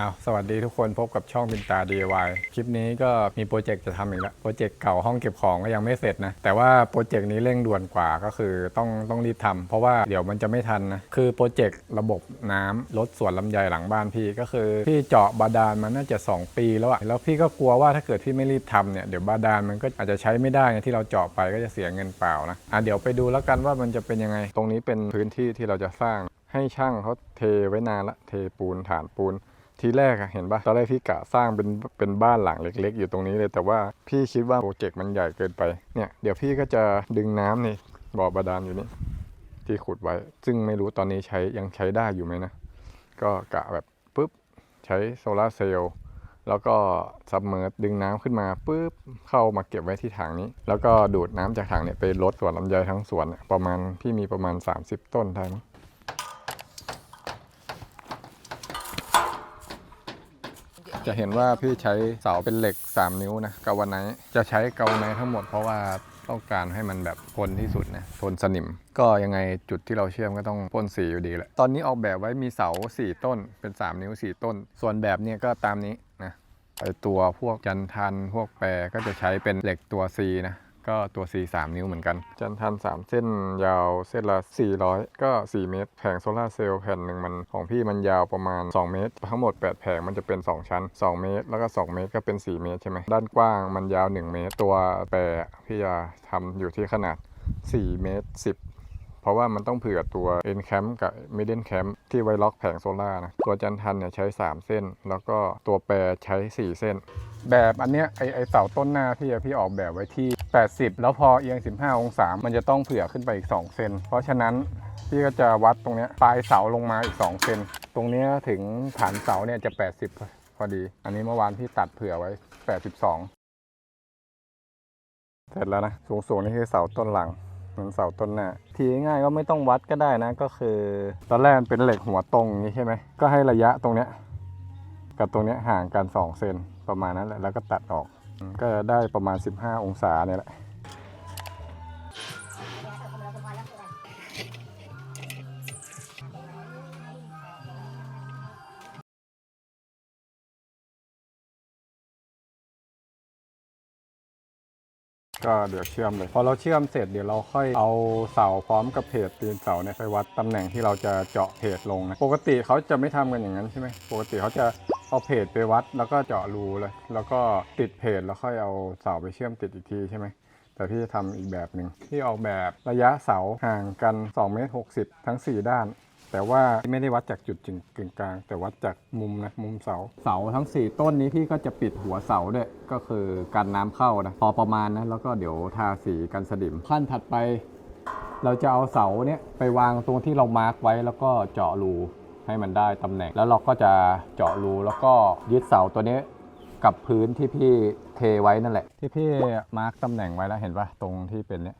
อ้าวสวัสดีทุกคนพบกับช่องบินตา DIY คลิปนี้ก็มีโปรเจกต์จะทำอีกแล้วโปรเจกต์เก่าห้องเก็บของก็ยังไม่เสร็จนะ แต่ว่าโปรเจกต์นี้เร่งด่วนกว่าก็คือต้องต้องรีบทำเพราะว่าเดี๋ยวมันจะไม่ทันนะ คือโปรเจกต์ระบบน้ำลดสวนลำไยหลังบ้านพี่ก็คือ พี่เจาะบาดาลมันน่าจะ 2 ปีแล้วอะแล้วพี่ก็กลัวว่าถ้าเกิดพี่ไม่รีบทำเนี่ยเดี๋ยวบาดาลมันก็อาจจะใช้ไม่ได้ไงที่เราเจาะไปก็จะเสียเงินเปล่านะอะเดี๋ยวไปดูแล้วกันว่ามันจะเป็นยังไง ตรงนี้เป็นพื้นที่ที่เราจะสร้างให้ช่างเขาเทไว้นานละเทปูนฐานปูน ทีแรกอะเห็นปะตอนแรกพี่กะสร้างเป็นเป็นบ้านหลังเล็ก ๆ อยู่ตรงนี้เลย แต่ว่าพี่คิดว่าโปรเจกต์มันใหญ่เกินไปเนี่ยเดี๋ยวพี่ก็จะดึงน้ำนี่บ่อบาดาลอยู่นี่ที่ขุดไว้ ซึ่งไม่รู้ตอนนี้ใช้ยังใช้ได้อยู่ไหมนะก็กะแบบปุ๊บใช้โซลาเซลล์แล้วก็ซับเมอร์ดึงน้ำขึ้นมาปุ๊บเข้ามาเก็บไว้ที่ถังนี้ แล้วก็ดูดน้ำจากถังเนี่ยไปลดสวนลำไยทั้งสวนประมาณพี่มีประมาณ 30 ต้นได้มั้ง จะเห็นว่าพี่ใช้เสาเป็นเหล็ก 3 นิ้วนะกาวไนจะใช้กาวไนท์ทั้งหมดเพราะว่าต้องการให้มันแบบทนที่สุดนะทนสนิม ก็ยังไงจุดที่เราเชื่อมก็ต้องพ่นสีอยู่ดีแหละตอนนี้ออกแบบไว้มีเสา 4 ต้นเป็น 3 นิ้ว 4 ต้น ส่วนแบบเนี้ยก็ตามนี้นะไอตัวพวกจันทันพวกแปรก็จะใช้เป็นเหล็กตัว C นะ ก็ตัว C 3 นิ้วเหมือนกัน จันทัน 3 เส้นยาวเส้นละ 400 ก็ 4 เมตร แผงโซลาเซลล์แผ่นหนึ่งมันของพี่มันยาวประมาณ 2 เมตร ทั้งหมด 8 แผงมันจะเป็น 2 ชั้น 2 เมตร แล้วก็ 2 เมตรก็เป็น 4 เมตรใช่ไหมด้านกว้างมันยาว 1 เมตร ตัวแปรพี่จะทำอยู่ที่ขนาด 4 เมตร 10เพราะว่ามันต้องเผื่อตัว e n Camp กับ Middle Camp ที่ไว้ล็อกแผงโซล่านะ ตัวจันทันเนี่ยใช้ 3 เส้น แล้วก็ตัวแปรใช้ 4 เส้น แบบอันเนี้ยไอไอเสาต้นหน้าพี่พี่ออกแบบไว้ที่ 80 แล้วพอเอียง 15 องศา มันจะต้องเผื่อขึ้นไปอีก 2 เซน เพราะฉะนั้นพี่ก็จะวัดตรงนี้ปลายเสาลงมาอีก 2 เซน ตรงนี้ถึงฐานเสาเนี่ยจะ 80 พอดี อันนี้เมื่อวานพี่ตัดเผื่อไว้ 82 เสร็จแล้วนะ สูงๆนี่คือเสาต้นหลังเหมือนเสาต้นหน้า ทีง่ายก็ไม่ต้องวัดก็ได้นะ ก็คือ ตอนแรกมันเป็นเหล็กหัวตรงนี้ใช่ไหม ก็ให้ระยะตรงเนี้ยกับตรงเนี้ยห่างกัน 2 เซนประมาณนั้นแหละ แล้วก็ตัดออก ก็ได้ประมาณ 15 องศาเนี่ยแหละก็เดี๋ยวเชื่อมเลย พอเราเชื่อมเสร็จเดี๋ยวเราค่อยเอาเสาพร้อมกับเพจตีนเสาเนี่ยไปวัดตำแหน่งที่เราจะเจาะเพจลงนะปกติเขาจะไม่ทำกันอย่างนั้นใช่ไหมปกติเขาจะ เอาเพจไปวัดแล้วก็เจาะรูเลยแล้วก็ติดเพจแล้วค่อยเอาเสาไปเชื่อมติดอีกทีใช่ไหมแต่พี่จะทำอีกแบบหนึ่งที่ออกแบบระยะเสาห่างกัน2เมตร60 ทั้ง 4 ด้าน แต่ว่าไม่ได้วัดจากจุดจึงกึ่งกลาง แต่วัดจากมุมนะมุมเสาเสาทั้ง 4 ต้นนี้พี่ก็จะปิดหัวเสาด้วยก็คือกันน้ำเข้านะพอประมาณนะแล้วก็เดี๋ยวทาสีกันสนิมขั้นถัดไป เราจะเอาเสาเนี้ยไปวางตรงที่เรามาร์กไว้แล้วก็เจาะรู ให้มันได้ตำแหน่ง แล้วเราก็จะเจาะรูแล้วก็ยึดเสาตัวนี้กับพื้นที่พี่เทไว้นั่นแหละ ที่พี่มาร์กตำแหน่งไว้แล้วเห็นปะตรงที่เป็นเนี้ย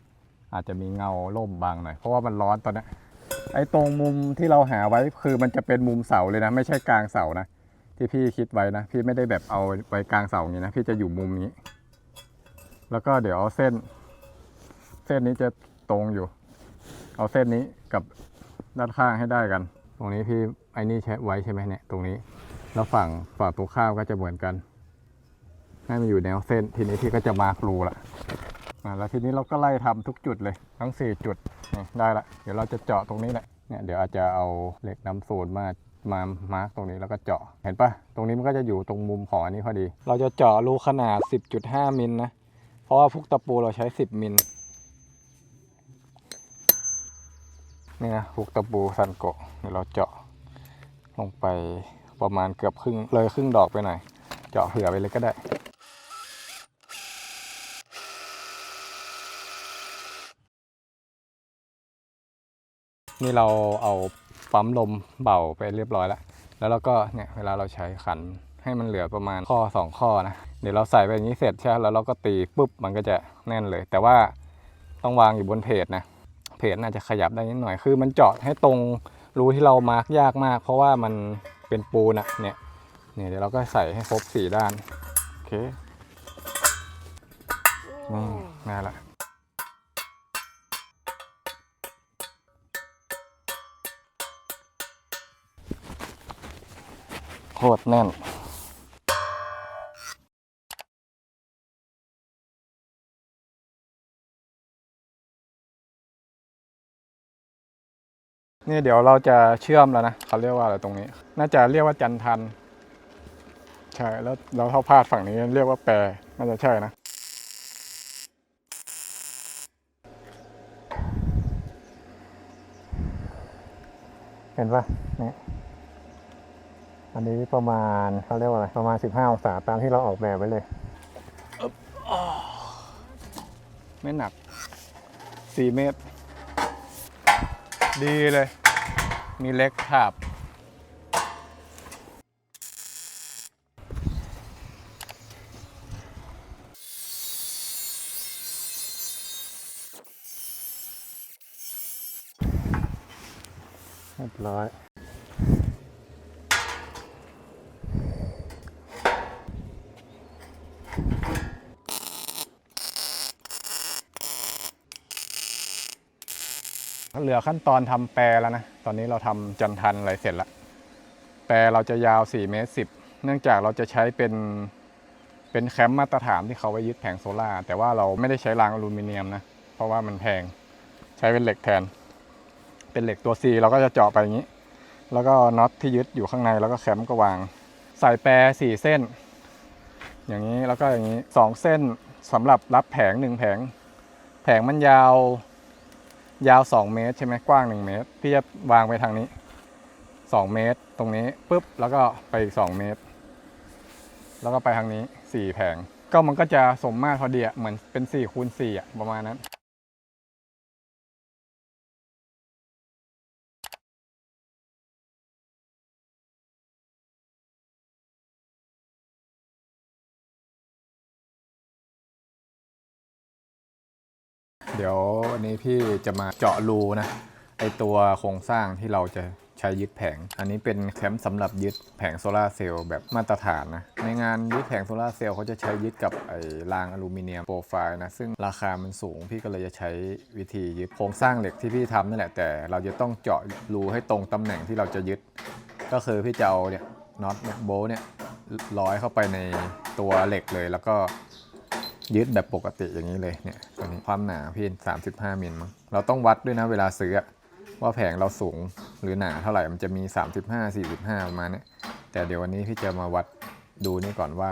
อาจจะมีเงาล่มบางหน่อยเพราะว่ามันร้อนตอนนี้ไอ้ตรงมุมที่เราหาไว้คือมันจะเป็นมุมเสาเลยนะ ไม่ใช่กลางเสานะ ที่พี่คิดไว้นะ พี่ไม่ได้แบบเอาไว้กลางเสาอย่างนี้นะ พี่จะอยู่มุมนี้ แล้วก็เดี๋ยวเอาเส้น เส้นนี้จะตรงอยู่ เอาเส้นนี้กับด้านข้างให้ได้กัน ตรงนี้พี่ไอ้นี่ใช้ไว้ใช่ไหมเนี่ยตรงนี้ แล้วฝั่งฝั่งตรงข้ามก็จะเหมือนกัน ให้มันอยู่แนวเส้น ทีนี้พี่ก็จะมาร์กรูละอะแล้วทีนี้เราก็ไล่ทำทุกจุดเลยทั้ง 4 จุดได้ละ เดี๋ยวเราจะเจาะตรงนี้แหละเนี่ยเดี๋ยวอาจจะเอาเหล็กน้ำสูตรมามามาร์กตรงนี้แล้วก็เจาะเห็นปะตรงนี้มันก็จะอยู่ตรงมุมของอันนี้พอดี เราจะเจาะรูขนาด 10.5 มิลนะเพราะว่าพวกตะปูเราใช้ 10 มิล นี่นะหุกตะปูซันโกะเดี๋ยวเราเจาะลงไปประมาณเกือบครึ่งเลยครึ่งดอกไปหน่อย เจาะเผื่อไปเลยก็ได้นี่เราเอาปั๊มลมเป่าไปเรียบร้อยแล้ว แล้วเราก็เนี่ยเวลาเราใช้ขันให้มันเหลือประมาณข้อ 2 ข้อนะ เดี๋ยวเราใส่ไปอย่างนี้เสร็จใช่แล้วเราก็ตีปุ๊บมันก็จะแน่นเลย แต่ว่าต้องวางอยู่บนเพจนะ เพจน่าจะขยับได้นิดหน่อยคือ มันเจาะให้ตรงรูที่เรามาร์กยากมาก เพราะว่ามันเป็นปูนอะเนี่ยเนี่ยเดี๋ยวเราก็ใส่ให้ครบสี่ด้านโอเคนี่น่าละโคตรแน่น นี่เดี๋ยวเราจะเชื่อมแล้วนะเขาเรียกว่าอะไรตรงนี้ น่าจะเรียกว่าจันทัน ใช่ แล้วเราเท่าพาดฝั่งนี้เรียกว่าแปรน่าจะใช่นะเห็นปะนี่อันนี้ประมาณเขาเรียกว่าอะไร ประมาณ 15 องศาตามที่เราออกแบบไว้เลย ไม่หนัก 4 เมตร ดีเลย มีเล็กถาบเรียบร้อยเหลือขั้นตอนทำแปรแล้วนะ ตอนนี้เราทำจันทันอะไรเสร็จแล้วแปรเราจะยาว4เมตร10 เนื่องจากเราจะใช้เป็นเป็นแคมป์มาตรฐานที่เขาไว้ยึดแผงโซล่าแต่ว่าเราไม่ได้ใช้รางอลูมิเนียมนะ เพราะว่ามันแพงใช้เป็นเหล็กแทน เป็นเหล็กตัว C เราก็จะเจาะไปอย่างนี้ แล้วก็น็อตที่ยึดอยู่ข้างในแล้วก็แคมป์ก็วาง ใส่แปร4เส้น อย่างนี้แล้วก็อย่างนี้ 2 เส้นสำหรับรับแผง1แผง แผงมันยาว ยาว 2 เมตร ใช่ไหมกว้าง 1 เมตร พี่จะวางไปทางนี้ 2 เมตร ตรงนี้ปุ๊บแล้วก็ไปอีก 2 เมตร แล้วก็ไปทางนี้ 4 แผง ก็มันก็จะสมมาตรพอดีอะเหมือนเป็น4คูณ4อะประมาณนั้น เดี๋ยววันนี้พี่จะมาเจาะรูนะไอตัวโครงสร้างที่เราจะใช้ยึดแผง อันนี้เป็นแคมป์สำหรับยึดแผงโซลาเซลล์แบบมาตรฐานนะ ในงานยึดแผงโซลาเซลล์เขาจะใช้ยึดกับไอรางอลูมิเนียมโปรไฟล์นะ ซึ่งราคามันสูง พี่ก็เลยจะใช้วิธียึดโครงสร้างเหล็กที่พี่ทำนั่นแหละ แต่เราจะต้องเจาะรูให้ตรงตำแหน่งที่เราจะยึด ก็คือพี่จะเอาเนี่ยน็อตเนี่ยโบลต์เนี่ยร้อยเข้าไปในตัวเหล็กเลยแล้วก็ ยึดแบบปกติอย่างนี้เลยเนี่ยตัวนี้ความหนาพี่35มิลมั้งเราต้องวัดด้วยนะเวลาซื้อว่าแผงเราสูงหรือหนาเท่าไหร่มันจะมี 35 45 ประมาณเนี้ยแต่เดี๋ยววันนี้พี่จะมาวัดดูนี่ก่อนว่า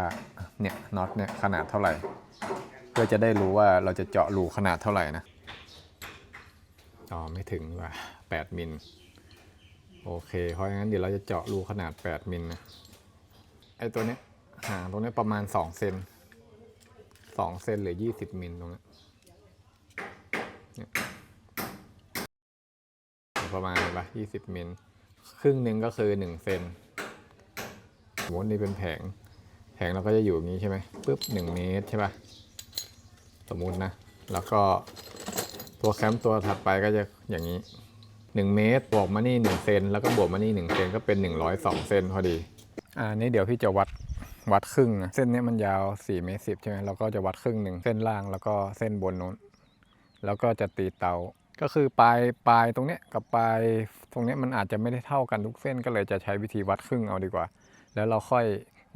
เนี่ยน็อตเนี่ยขนาดเท่าไหร่ เพื่อจะได้รู้ว่าเราจะเจาะรูขนาดเท่าไหร่นะอ๋อไม่ถึงว่ะ8มิลโอเค เพราะงั้นเดี๋ยวเราจะเจาะรูขนาด 8มิลนะไอตัวเนี้ยห่างตรงนี้ประมาณ 2 เซน สองเซนหรือยี่สิบมิลตรงนี้ประมาณปะยี่สิบมิลครึ่งหนึ่งก็คือหนึ่งเซนสมมตินี่เป็นแผง แผงเราก็จะอยู่อย่างนี้ใช่ไหมปุ๊บหนึ่งเมตรใช่ปะสมมุตินะ แล้วก็ตัวแคมป์ตัวถัดไปก็จะอย่างนี้หนึ่งเมตรบวกมานี่หนึ่งเซนแล้วก็บวกมานี่หนึ่งเซนก็เป็นหนึ่งร้อยสองเซนพอดี อ่านี่เดี๋ยวพี่จะวัด วัดครึ่งนะเส้นนี้มันยาว4เมตรสิใช่ไหมเราก็จะวัดครึ่งหนึ่งเส้นล่างแล้วก็เส้นบนนู้น แล้วก็จะตีเตา ก็คือปลายปลายตรงเนี้ยกับปลายตรงเนี้ยมันอาจจะไม่ได้เท่ากันทุกเส้นก็เลยจะใช้วิธีวัดครึ่งเอาดีกว่า แล้วเราค่อย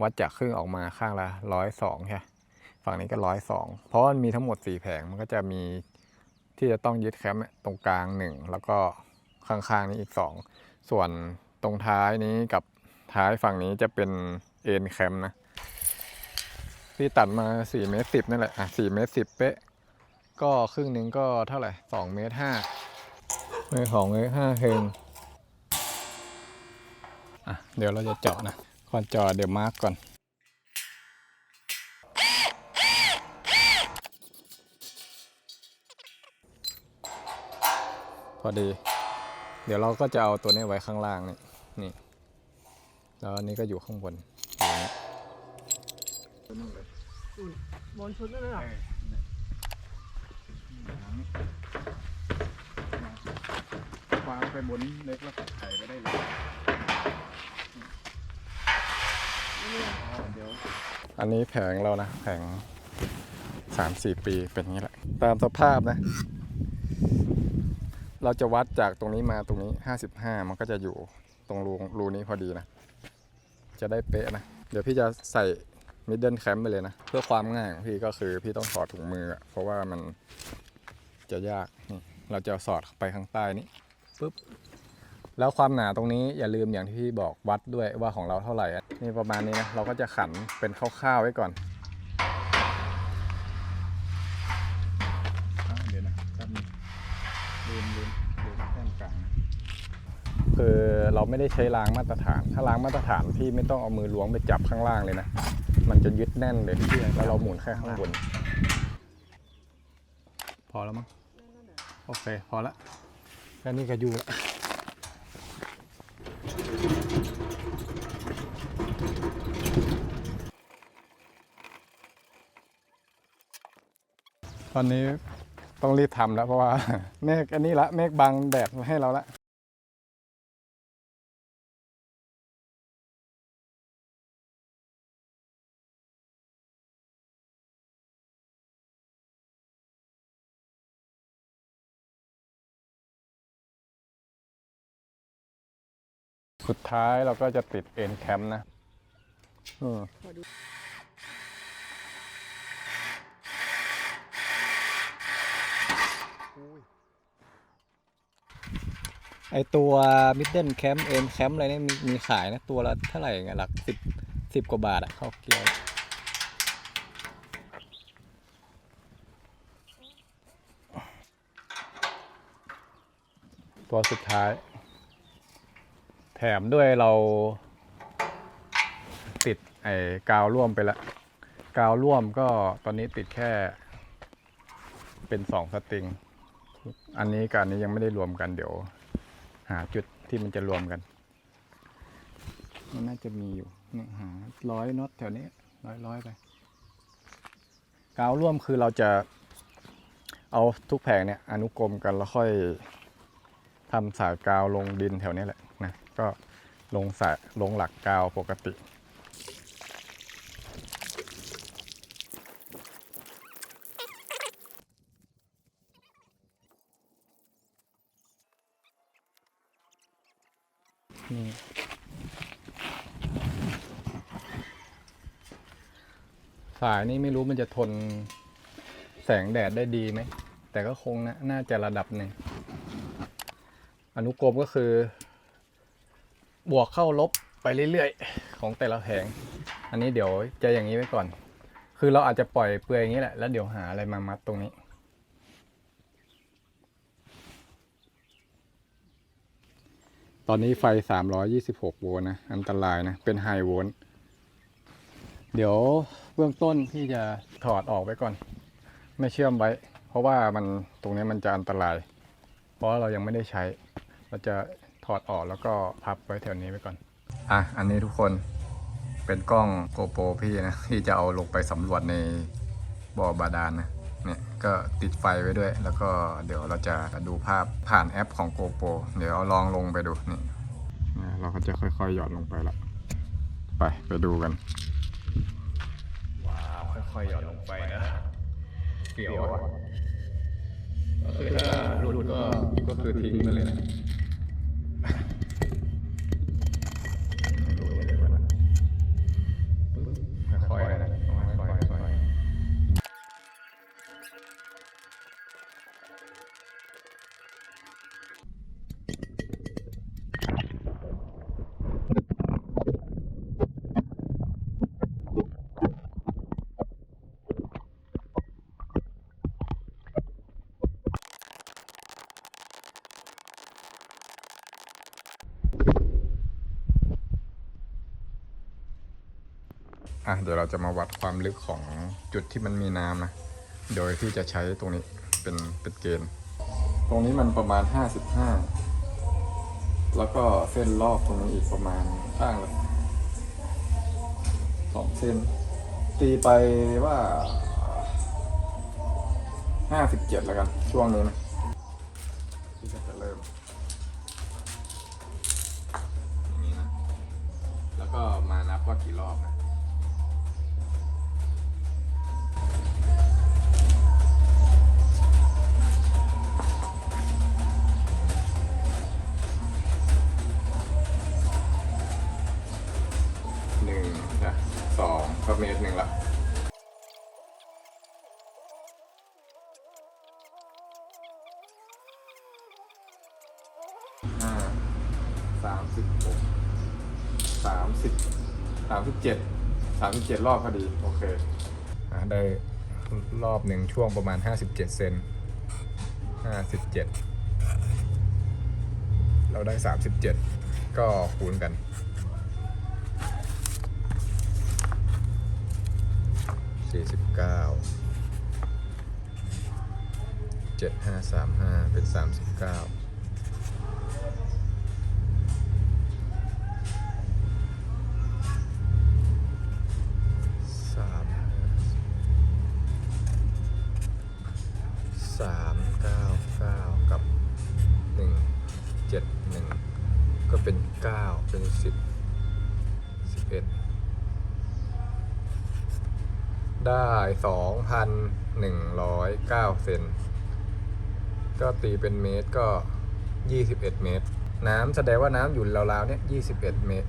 วัดจากครึ่งออกมาข้างละร้อยสองใช่ฝั่งนี้ก็ร้อยสองเพราะมันมีทั้งหมดสี่แผงมันก็จะมีที่จะต้องยึดแคมป์ตรงกลางหนึ่งแล้วก็ข้างๆนี้อีกสองส่วนตรงท้ายนี้กับท้ายฝั่งนี้จะเป็นเอ็นแคมป์นะ พี่ตัดมา4เมตร10นั่นแหละอะ4เมตร10เป๊ะ ก็ครึ่งหนึ่งก็เท่าไหร่2เมตร5ไม่ของเมตร5เฮงอะเดี๋ยวเราจะเจาะนะก่อนเจาะเดี๋ยวมาร์กก่อนพอดี เดี๋ยวเราก็จะเอาตัวนี้ไว้ข้างล่างนี่นี่ แล้วอันนี้ก็อยู่ข้างบนอย่างนี้ บอลชุดนั่นน่ะวางไปบนเล็กแล้วก็ไถก็ได้เลยอันนี้แผงเรานะ แผงสามสี่ปีเป็นอย่างนี้แหละ ตามสภาพนะ เราจะวัดจากตรงนี้มาตรงนี้ห้าสิบห้ามันก็จะอยู่ตรงรูรูนี้พอดีนะ จะได้เป๊ะนะ เดี๋ยวพี่จะใส่ มิดเดิลแคมป์ไปเลยนะ เพื่อความง่ายของพี่ก็คือพี่ต้องถอดถุงมืออะเพราะว่ามันจะยากนี่เราจะสอดเข้าไปข้างใต้นี้ปุ๊บแล้วความหนาตรงนี้อย่าลืมอย่างที่พี่บอกวัดด้วยว่าของเราเท่าไหร่อะนี่ประมาณนี้นะเราก็จะขันเป็นคร่าวๆไว้ก่อนอะเดี๋ยวนะแป๊บนึงลืมลืมลืมแท่นกลางนะคือเราไม่ได้ใช้รางมาตรฐาน ถ้ารางมาตรฐานพี่ไม่ต้องเอามือล้วงไปจับข้างล่างเลยนะ มันจะยึดแน่นเลยแล้วเราหมุนแค่ข้างบน พอแล้วมั้งโอเค พอละแค่นี้ก็อยู่ละตอนนี้ต้องรีบทำแล้วเพราะว่าเมฆอันนี้ละเมฆบังแดดมาให้เราละ สุดท้ายเราก็จะติดเอ็นแคมป์นะอืมไอตัว Middle Camp End Camp อะไรเนี่ยมีมีขายนะ ตัวละเท่าไหร่เงี้ยหลักสิบสิบกว่าบาทอะเข้าเกียวตัวสุดท้ายแถมด้วยเราติดไอ้กาวร่วมไปละกาวร่วมก็ตอนนี้ติดแค่เป็นสองสตริง อันนี้กับอันนี้ยังไม่ได้รวมกันเดี๋ยว หาจุดที่มันจะรวมกันมันน่าจะมีอยู่เนี่ยหาร้อยน็อตแถวนี้ร้อยร้อยไปกาวร่วมคือเราจะเอาทุกแผงเนี่ยอนุกรมกันแล้วค่อยทำสายกาวลงดินแถวนี้แหละนะ ก็ลงสายลงหลักกาวปกติ นี่สายนี่ไม่รู้มันจะทนแสงแดดได้ดีไหม แต่ก็คงนะน่าจะระดับหนึ่งอนุกรมก็คือ บวกเข้าลบไปเรื่อยๆ ของแต่ละแผง อันนี้เดี๋ยวจะอย่างนี้ไว้ก่อน คือเราอาจจะปล่อยเปลือยอย่างนี้แหละ แล้วเดี๋ยวหาอะไรมามัดตรงนี้ ตอนนี้ไฟ 326 โวลต์นะ อันตรายนะ เป็นไฮโวลต์ เดี๋ยวเบื้องต้นพี่จะถอดออกไว้ก่อน ไม่เชื่อมไว้ เพราะว่ามันตรงนี้มันจะอันตราย เพราะเรายังไม่ได้ใช้ เราจะ ถอดออกแล้วก็พับไว้แถวนี้ไว้ก่อน อะ อันนี้ทุกคนเป็นกล้องโกโปรพี่นะ ที่จะเอาลงไปสำรวจในบ่อบาดาลนะเนี่ยก็ติดไฟไว้ด้วย แล้วก็เดี๋ยวเราจะดูภาพผ่านแอปของ GoPro เดี๋ยวเอาลองลงไปดูนี่นะเราก็จะค่อยๆหย่อนลงไปละไปไปดูกัน ว้าวค่อยๆหย่อนลงไปนะเกี่ยวอะก็คือถ้าหลุดก็ก็คือทิ้งไปเลยนะ อะเดี๋ยวเราจะมาวัดความลึกของจุดที่มันมีน้ำนะ โดยที่จะใช้ตรงนี้เป็นเป็นเกณฑ์ ตรงนี้มันประมาณ 55 แล้วก็เส้นรอบตรงนี้อีกประมาณข้างละสองเส้น ตีไปว่า 57 แล้วกัน ช่วงนี้นะที่จะเริ่มอย่างนี้นะแล้วก็มานับว่ากี่รอบนะ เจ็ดสามสิบเจ็ดรอบพอดี โอเคอะได้รอบหนึ่งช่วงประมาณห้าสิบเจ็ดเซนห้าสิบเจ็ดเราได้สามสิบเจ็ดก็คูณกันสี่สิบเก้าเจ็ดห้าสามห้าเป็นสามสิบเก้า เป็นสิบสิบเอ็ดได้สองพันหนึ่งร้อยเก้าเซนก็ตีเป็นเมตรก็ยี่สิบเอ็ดเมตร น้ำแสดงว่าน้ำอยู่ราวๆเนี่ยยี่สิบเอ็ดเมตร